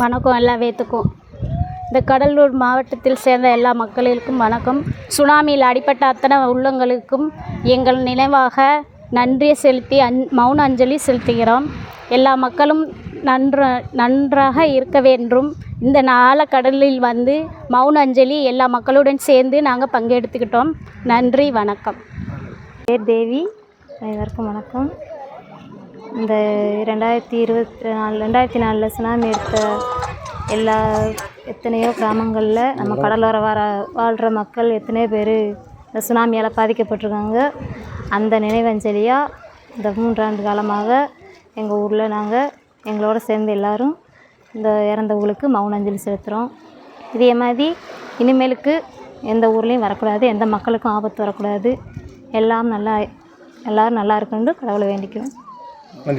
வணக்கம் எல்லா வேத்துக்கும் இந்த கடலூர் மாவட்டத்தில் சேர்ந்த எல்லா மக்களுக்கும் வணக்கம். சுனாமியில் அடிப்பட்ட அத்தனை உள்ளங்களுக்கும் எங்கள் நினைவாக நன்றி செலுத்தி அஞ் மௌன அஞ்சலி செலுத்துகிறோம். எல்லா மக்களும் நன்ற நன்றாக இருக்க வேண்டும். இந்த நாளக்கடலில் வந்து மௌன அஞ்சலி எல்லா மக்களுடன் சேர்ந்து நாங்கள் பங்கெடுத்துக்கிட்டோம். நன்றி வணக்கம். பேர் தேவி. அனைவருக்கும் வணக்கம். இந்த ரெண்டாயிரத்தி இருபத்தி நாலு ரெண்டாயிரத்தி நாலில் சுனாமி எடுத்த எல்லா எத்தனையோ கிராமங்களில் நம்ம கடலோர வர வாழ்கிற மக்கள் எத்தனையோ பேர் இந்த சுனாமியால் பாதிக்கப்பட்டிருக்காங்க. அந்த நினைவஞ்சலியாக இந்த மூன்றாண்டு காலமாக எங்கள் ஊரில் நாங்கள் எங்களோட சேர்ந்து எல்லோரும் இந்த இறந்தவங்களுக்கு மௌன அஞ்சலி செலுத்துகிறோம் இதே மாதிரி இனிமேலுக்கு எந்த ஊர்லேயும் வரக்கூடாது எந்த மக்களுக்கும் ஆபத்து வரக்கூடாது. எல்லாம் நல்லா எல்லோரும் நல்லா இருக்குன்னு கடவுளை வேண்டிக்குவேன் Vale.